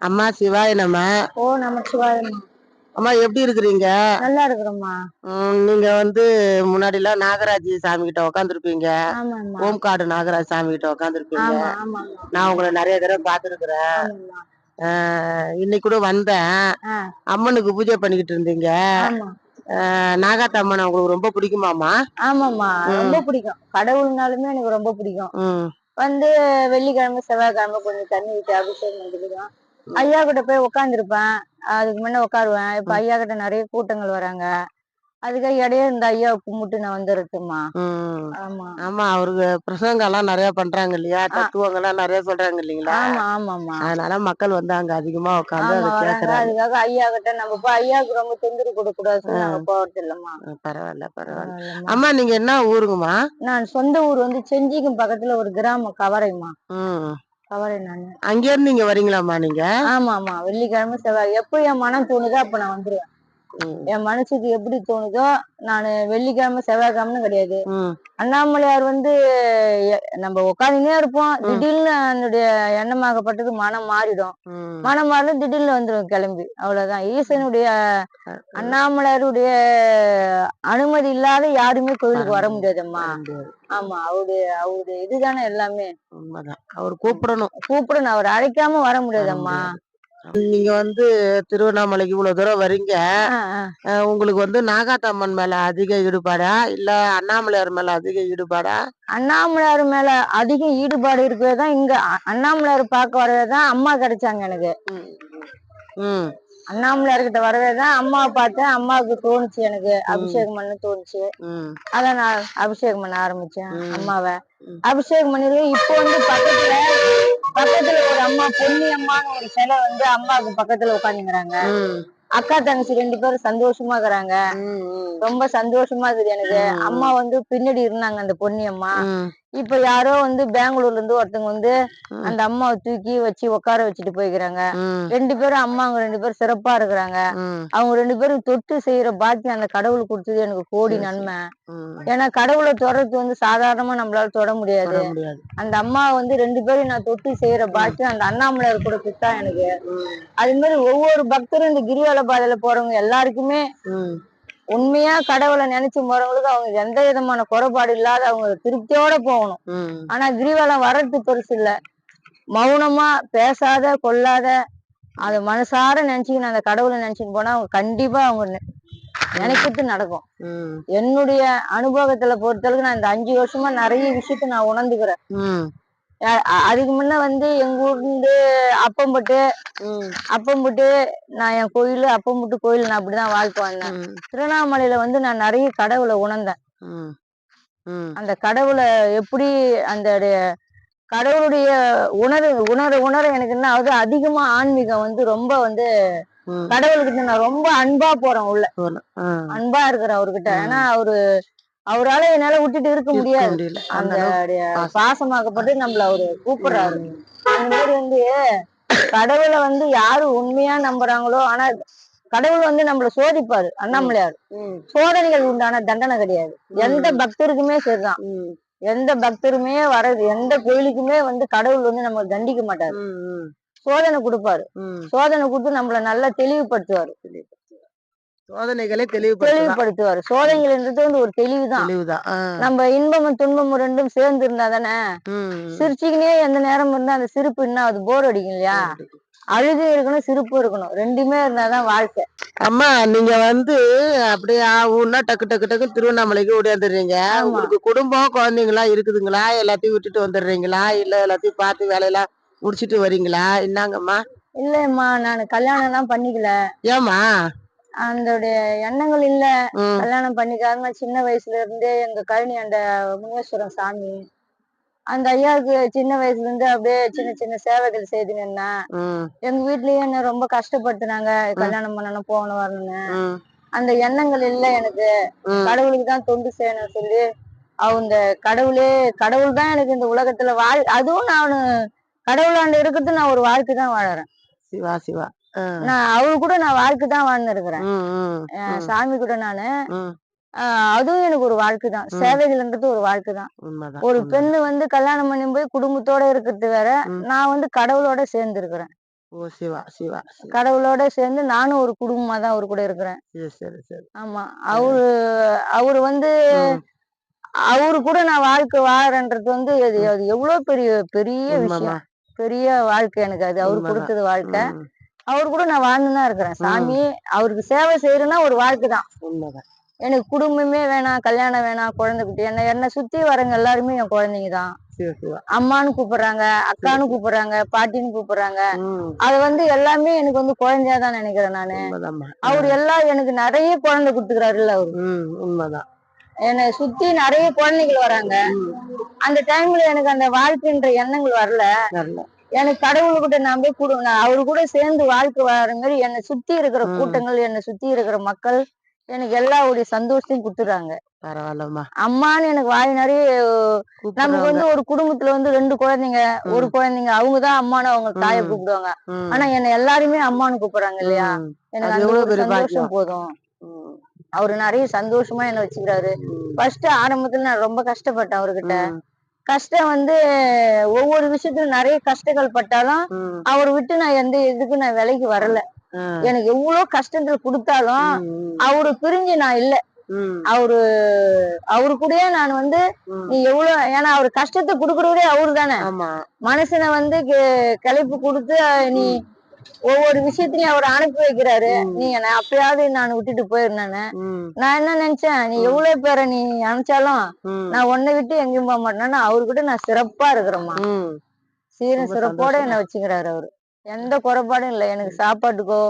அம்மா சிவாய நம்ம ஓ நமச்சிவாயம்மா அம்மா எப்படி இருக்கிறீங்க? நல்லா இருக்கிறோம்மா. நீங்க வந்து முன்னாடி எல்லாம் நாகராஜ் சாமி கிட்ட உட்காந்துருப்பீங்க ஆமாம்மா ஓம்காடு நாகராஜ் சாமி கிட்ட ஆமாம்மா நான் உங்களை நிறைய தடவை பார்த்துருக்குறேன் ஆமாம்மா. இன்னைக்கு கூட வந்தேன். அம்மனுக்கு பூஜை பண்ணிக்கிட்டு இருந்தீங்க. ஆமா அஹ், நாகாத்த அம்மன் உங்களுக்கு ரொம்ப பிடிக்குமாமா ஆமாம்மா. ரொம்ப பிடிக்கும். கடவுள்னாலுமே எனக்கு ரொம்ப பிடிக்கும். வந்து வெள்ளிக்கிழமை செவ்வாய்க்கிழமை கொஞ்சம் தண்ணி ஊற்றி அபிஷேகம் பண்ணிக்கிடுவோம் ஐயா கிட்ட போய் உட்காந்துருப்பேன் அதுக்கு முன்ன உட்காருவேன் இப்ப ஐயா கிட்ட நிறைய கூட்டங்கள் வராங்க. அதுக்காக இடையே இந்த ஐயா கும்பிட்டு நான் வந்துருட்டுமா? ஆமா. ஆமா அவருக்கு பிரசங்கம் எல்லாம் நிறைய பண்றாங்க இல்லையா? தத்துவங்கள் எல்லாம் நிறைய சொல்றாங்க இல்லைங்களா? ஆமா ஆமாம்மா. அதனால மக்கள் வந்து அங்க அதிகமா உட்காந்து அதை கேக்குறாங்க. அதுக்காக ஐயா கிட்ட நம்ம போய் ஐயாவுக்கு ரொம்ப தொந்தரவு கொடுக்க கூடாதுன்னு நாங்க போறது இல்லம்மா பரவாயில்ல பரவாயில்ல. அம்மா நீங்க என்ன ஊருங்கம்மா? நான் சொந்த ஊர் வந்து செஞ்சிக்கும் பக்கத்துல ஒரு கிராமம் கவரைம்மா. ம். கவரை நானு. அங்க இருந்து நீங்க வரீங்களாம்மா நீங்க? ஆமா ஆமா வெள்ளிக்கிழமை செவ்வாய். எப்போ என் மனம் தோணுதோ அப்ப நான் வந்துருவேன். என் மனசுக்கு எப்படி தோணுதோ நான் வெள்ளிக்கிழமை செவ்வாய்க்கிழமை கிடையாது. அண்ணாமலையார் வந்து நம்ம உட்காந்துனே இருப்போம். திடீர்னு என்னுடைய எண்ணமாகப்பட்டது மனம் மாறிடும். மனம் மாறிடும் திடீர்னு வந்துடும் கிளம்பி. அவ்வளவுதான். ஈசனுடைய அண்ணாமலையாருடைய அனுமதி இல்லாத யாருமே கோயிலுக்கு வர முடியாதும்மா. ஆமா அவருடைய அவருடைய இதுதானே எல்லாமே. அவர் கூப்பிடணும். கூப்பிடணும். அவர் அழைக்காம வர முடியாதம்மா. நீங்க வந்து திருவண்ணாமலைக்கு இவ்வளவு தூரம் வரீங்க. உங்களுக்கு வந்து நாகாத்தம்மன் மேல அதிக ஈடுபாடா? இல்ல அண்ணாமலையார் மேல அதிக ஈடுபாடா? அண்ணாமலையார் மேல அதிக ஈடுபாடு இருக்கிறது தான் இங்க. அண்ணாமலையார் பார்க்க வரவே தான் அம்மா கிடைச்சாங்க எனக்கு. ம். அண்ணாமலையார் கிட்ட வரவே தான் அம்மாவை பார்த்தேன். அம்மாவுக்கு தோணுச்சு எனக்கு அபிஷேகம் பண்ண தோணுச்சு. ம். அதான் நான் அபிஷேகம் பண்ண ஆரம்பிச்சேன். அம்மாவை. அபிஷேகம் பண்ணிருக்கேன் இப்போ வந்து பக்கத்துல பக்கத்துல ஒரு அம்மா பொன்னி அம்மான்னு ஒரு சிலை வந்து அம்மாவுக்கு பக்கத்துல உட்காந்துங்கிறாங்க அக்கா தங்கச்சி ரெண்டு பேரும் சந்தோஷமா இருக்கிறாங்க. ரொம்ப சந்தோஷமா இருக்குது எனக்கு. அம்மா வந்து பின்னாடி இருந்தாங்க அந்த பொன்னி அம்மா. இப்ப யாரோ வந்து பெங்களூர்ல இருந்து ஒருத்தவங்க வந்து. அந்த அம்மாவை தூக்கி வச்சு உட்கார வச்சுட்டு போய்க்கிறாங்க. ரெண்டு பேரும் அம்மாங்க ரெண்டு பேரும் சிறப்பா இருக்கிறாங்க. அவங்க ரெண்டு பேரும் தொட்டு செய்யற பாக்கியம் அந்த கடவுள் கொடுத்தது எனக்கு கோடி. நன்மை. ஏன்னா கடவுளை தொடர்றது வந்து சாதாரணமா நம்மளால தொட முடியாது. அந்த அம்மா வந்து ரெண்டு பேரும் நான் தொட்டு செய்யற பாக்கியம் அந்த அண்ணாமலையார் கூட கொடுத்தா எனக்கு. அது மாதிரி ஒவ்வொரு பக்தரும் இந்த கிரிவல பாதையில போறவங்க எல்லாருக்குமே உண்மையா கடவுளை நினைச்சு போறவங்களுக்கு அவங்க எந்த விதமான குறைபாடு இல்லாத அவங்க திருப்தியோட போகணும். ஆனா கிரிவலம் வர்றது பெருசு இல்ல. மௌனமா பேசாத கொள்ளாத அதை மனசார நினைச்சுக்கின்னு அந்த கடவுளை நினைச்சுன்னு போனா அவங்க கண்டிப்பா அவங்க நினைக்கிறது நடக்கும். என்னுடைய அனுபவத்துல பொறுத்தளவுக்கு நான் இந்த அஞ்சு வருஷமா நிறைய விஷயத்த நான் உணர்ந்துக்கிறேன். அதுக்கு முன்ன வந்து எங்க இருந்து அப்பம்பட்டு அப்பம்பட்டு நான் என் கோயில் அப்பம்பட்டு கோயில் நான் அப்படிதான் வாழ்க்கை வந்தேன் திருவண்ணாமலையில வந்து நான் நிறைய கடவுளை உணர்ந்தேன். அந்த கடவுளை எப்படி அந்த கடவுளுடைய உணர்வு உணர உணர எனக்கு என்ன ஆகுது அதிகமா ஆன்மீகம் வந்து ரொம்ப வந்து. கடவுள்கிட்ட நான் ரொம்ப அன்பா போறேன் உள்ள. அன்பா இருக்கிறேன் அவர்கிட்ட. ஏன்னா அவரு அவரால என்னால விட்டுட்டு இருக்க முடியாது. அந்த. பாசமாக்கப்பட்டு நம்மள அவரு கூப்பிடுறாரு. ம். அந்த மாதிரி வந்து கடவுளை வந்து யாரு உண்மையா நம்புறாங்களோ ஆனா கடவுள் வந்து நம்மள சோதிப்பாரு அண்ணாமலையார். சோதனைகள் உண்டான தண்டனை கிடையாது. எந்த பக்தருக்குமே சரிதான். எந்த பக்தருமே வர்றது எந்த கோயிலுக்குமே வந்து கடவுள் வந்து நம்ம தண்டிக்க மாட்டாரு. சோதனை கொடுப்பாரு. சோதனை கொடுத்து நம்மள நல்லா தெளிவுபடுத்துவாரு. சோதனைகளை தெளிவுபடுத்துவாரு. சோதனைகள்ன்றது வந்து ஒரு தெளிவுதான். தெளிவுதான். நம்ம இன்பமும் துன்பமும் ரெண்டும் சேர்ந்து இருந்தா தானே சிரிச்சுக்கினே எந்த நேரம் இருந்தா அந்த சிரிப்பு என்ன அது போர் அடிக்கும் இல்லையா? அழுது இருக்கணும் சிரிப்பு இருக்கணும். ரெண்டுமே இருந்தாதான் வாழ்க்கை. அம்மா நீங்க வந்து அப்படியே ஊன்னா டக்கு டக்கு டக்கு திருவண்ணாமலைக்கு ஓடியாந்துடுறீங்க. உங்களுக்கு குடும்பம் குழந்தைங்களா இருக்குதுங்களா? எல்லாத்தையும் விட்டுட்டு வந்துடுறீங்களா? இல்ல எல்லாத்தையும் பார்த்து வேலையெல்லாம் முடிச்சிட்டு வரீங்களா? என்னங்கம்மா இல்லையம்மா நான் கல்யாணம் எல்லாம் பண்ணிக்கல. ஏம்மா? அந்த எண்ணங்கள் இல்ல. கல்யாணம் பண்ணிக்காம சின்ன வயசுல இருந்தே எங்க கழனி அந்த முனீஸ்வரன் சாமி அந்த ஐயாவுக்கு சின்ன வயசுல இருந்து அப்படியே சின்ன சின்ன சேவைகள் செய்து நின்னேன் எங்க வீட்லயும் என்ன ரொம்ப கஷ்டப்படுத்துனாங்க கல்யாணம் பண்ணணும் போகணும் வரணும்னு. அந்த எண்ணங்கள் இல்ல எனக்கு. கடவுளுக்கு தான் தொண்டு செய்யணும் சொல்லி அவங்க கடவுளே கடவுள் தான் எனக்கு இந்த உலகத்துல வாழ் அதுவும் நான் கடவுளாண்ட இருக்கிறது நான் ஒரு வாழ்க்கை தான் வாழறேன். சிவா சிவா. நான் அவரு கூட நான் வாழ்க்கை தான் வாழ்ந்து இருக்கிறேன் ம், ம், ம், சாமி கூட நானு. அதுவும் எனக்கு ஒரு வாழ்க்கை தான். சேவைகள்ன்றது ஒரு வாழ்க்கை தான். ஒரு. பெண்ணு வந்து கல்யாணம் பண்ணி போய் குடும்பத்தோட இருக்கிறது வேற. நான் வந்து கடவுளோட சேர்ந்து இருக்கிறேன் ஓ சிவா சிவா சிவா. கடவுளோட சேர்ந்து நானும் ஒரு குடும்பமா தான் அவர் கூட இருக்கிறேன். ஆமா. அவரு அவரு வந்து அவரு கூட நான் வாழ்க்கை வாழறேன்றது வந்து அது எவ்வளவு பெரிய பெரிய விஷயம். பெரிய வாழ்க்கை எனக்கு அது. அவரு. கொடுத்தது வாழ்க்கை. அவர் கூட நான் வாழ்ந்து தான் இருக்கிறேன். சாமி அவருக்கு சேவை செய்யறேன்னா ஒரு வாழ்க்கை தான் எனக்கு குடும்பமே வேணாம் கல்யாணம் வேணாம் குழந்தை குட்டி என்ன என்னை சுத்தி வரவங்க எல்லாருமே என் குழந்தைங்க தான் அம்மான்னு கூப்பிடுறாங்க அக்கான்னு கூப்பிடுறாங்க பாட்டின்னு கூப்பிடுறாங்க. அது வந்து எல்லாமே எனக்கு வந்து குழந்தையா தான் நினைக்கிறேன் நானு. அவர் எல்லாம் எனக்கு நிறைய குழந்தை கொடுத்துக்கிறாருல்ல அவரு. உண்மைதான். என்னை சுத்தி நிறைய குழந்தைகள் வராங்க. அந்த டைம்ல எனக்கு அந்த வாழ்க்கைன்ற எண்ணங்கள் வரல. எனக்கு கடவுள்கிட்ட நான் போய் கொடு நான் அவரு கூட சேர்ந்து வாழ்க்கை வாழற மாதிரி என்னை சுத்தி இருக்கிற. கூட்டங்கள் என்னை சுத்தி இருக்கிற மக்கள் எனக்கு எல்லாருடைய சந்தோஷத்தையும் கொடுத்துறாங்க பரவாயில்லம்மா. அம்மான்னு எனக்கு வாய் நிறைய நமக்கு வந்து ஒரு குடும்பத்துல வந்து ரெண்டு குழந்தைங்க ஒரு குழந்தைங்க அவங்கதான் அம்மான்னு அவங்க தாயை. கூப்பிடுவாங்க. ஆனா என்ன எல்லாருமே அம்மான்னு கூப்பிடுறாங்க இல்லையா? எனக்கு அந்த சந்தோஷம். போதும். அவரு நிறைய சந்தோஷமா என்ன வச்சுக்கிறாரு. ஃபர்ஸ்ட் ஆரம்பத்துல நான் ரொம்ப கஷ்டப்பட்டேன் அவர்கிட்ட. கஷ்டம் வந்து ஒவ்வொரு விஷயத்துல நிறைய கஷ்டங்கள் பட்டாலும் அவரை விட்டு நான் எந்த இதுக்கும் நான் விலைக்கு வரல. எனக்கு எவ்வளவு கஷ்டங்கள் கொடுத்தாலும் அவரு பிரிஞ்சு நான் இல்ல. அவரு அவரு கூடயே நான் வந்து. நீ எவ்வளவு ஏன்னா அவர் கஷ்டத்தை கொடுக்கறவரே அவரு தானே. மனுஷனை வந்து கிளப்பி கொடுத்து நீ ஒவ்வொரு விஷயத்திலையும் அவர் அனுப்பி வைக்கிறாரு. நீ என்ன அப்பயாவது நான் விட்டுட்டு போயிருந்தேன்னு. ம், நான் என்ன நினைச்சேன்? நீ எவ்வளவு பேரை நீ அனுப்பிச்சாலும் நான் உன்னை விட்டு எங்கேயும் போக மாட்டேன்னா அவரு கூட நான் சிறப்பா இருக்கிறேம்மா. சீரும் சிறப்போட. என்ன வச்சுக்கிறாரு அவரு. எந்த குறைபாடும் இல்லை. எனக்கு சாப்பாட்டுக்கோ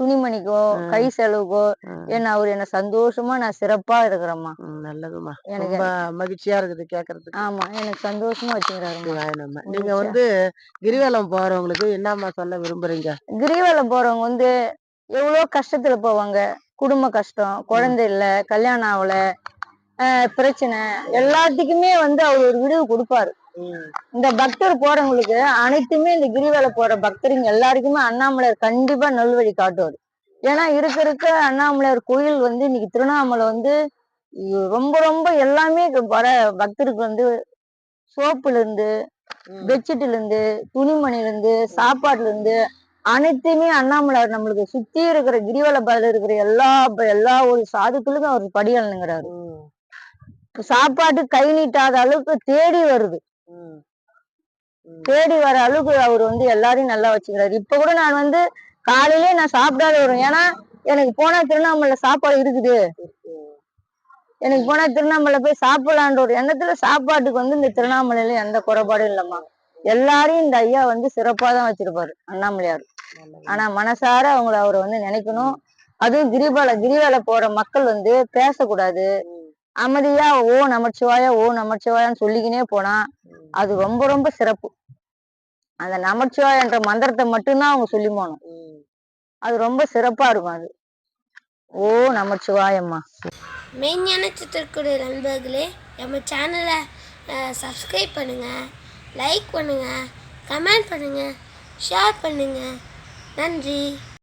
துணிமணிக்கோ. கை செலவுக்கோ ஆ, என்ன அவர் என்ன சந்தோஷமா நான் சிறப்பா இருக்கிறேம்மா. நல்லதும்மா. எனக்கு- மகிழ்ச்சியா இருக்குது கேக்குறதுக்கு. ஆமா எனக்கு சந்தோஷமா வச்சுக்கிறாருமா சிவாயனம்மா. நீங்க. வந்து கிரிவலம் போறவங்களுக்கு என்னம்மா சொல்ல விரும்புறீங்க? கிரிவலம் போறவங்க வந்து எவ்வளவு கஷ்டத்துல போவாங்க? குடும்ப கஷ்டம் குழந்தை இல்ல கல்யாணம் ஆகல பிரச்சனை எல்லாத்துக்குமே வந்து அவர் ஒரு விடுவு கொடுப்பாரு. இந்த பக்தர் போறவங்களுக்கு அனைத்துமே இந்த கிரிவல போற பக்தருங்க. எல்லாருக்குமே அண்ணாமலையார் கண்டிப்பா நல்வழி காட்டுவார். ஏன்னா இருக்க இருக்க அண்ணாமலையார் கோயில் வந்து இன்னைக்கு திருவண்ணாமலை வந்து ரொம்ப ரொம்ப எல்லாமே வர பக்தருக்கு வந்து சோப்புல இருந்து பெட்ஷீட்ல இருந்து துணிமணில இருந்து சாப்பாட்டுல இருந்து அனைத்துமே அண்ணாமலையார் நம்மளுக்கு சுத்தி இருக்கிற கிரிவல பாதையில இருக்கிற எல்லா எல்லா ஒரு சாதுக்களுக்கும் அவர் படியலனுங்கிறாரு. ம், சாப்பாட்டு கை நீட்டாத அளவுக்கு தேடி வருது. தேடி வர அளவுக்கு அவர் வந்து எல்லாரையும் நல்லா வச்சுக்கிறாரு. இப்ப கூட நான் வந்து காலையிலேயே நான் சாப்பிடாத வரும் ஏன்னா எனக்கு போனா திருவண்ணாமலை சாப்பாடு இருக்குது. எனக்கு போனா திருவண்ணாமலை போய் சாப்பிடலான்ற ஒரு எண்ணத்துல சாப்பாட்டுக்கு வந்து இந்த திருவண்ணாமலையில எந்த குறைபாடும் இல்லம்மா. எல்லாரையும் இந்த ஐயா வந்து சிறப்பா தான் வச்சிருப்பாரு அண்ணாமலையார். ஆனா மனசார அவங்கள அவரை வந்து நினைக்கணும். அதுவும் கிரிவல கிரிவல போற மக்கள் வந்து பேசக்கூடாது. அமைதியா ஓ நமச்சிவாயா ஓ நமச்சிவாயான்னு சொல்லிக்கினே போனா அது ரொம்ப ரொம்ப சிறப்பு. அந்த நமச்சிவாயன்ற மந்திரத்தை மட்டும்தான் அவங்க சொல்லி போகணும். ம். அது ரொம்ப சிறப்பா இருக்கும் அது. ஓ நமச்சிவாயம்மா. மெய்ஞான சித்திரக்குடைய நண்பர்களே நம்ம சேனலை சப்ஸ்கிரைப் பண்ணுங்கள் லைக் பண்ணுங்கள் கமெண்ட் பண்ணுங்கள் ஷேர் பண்ணுங்கள் நன்றி.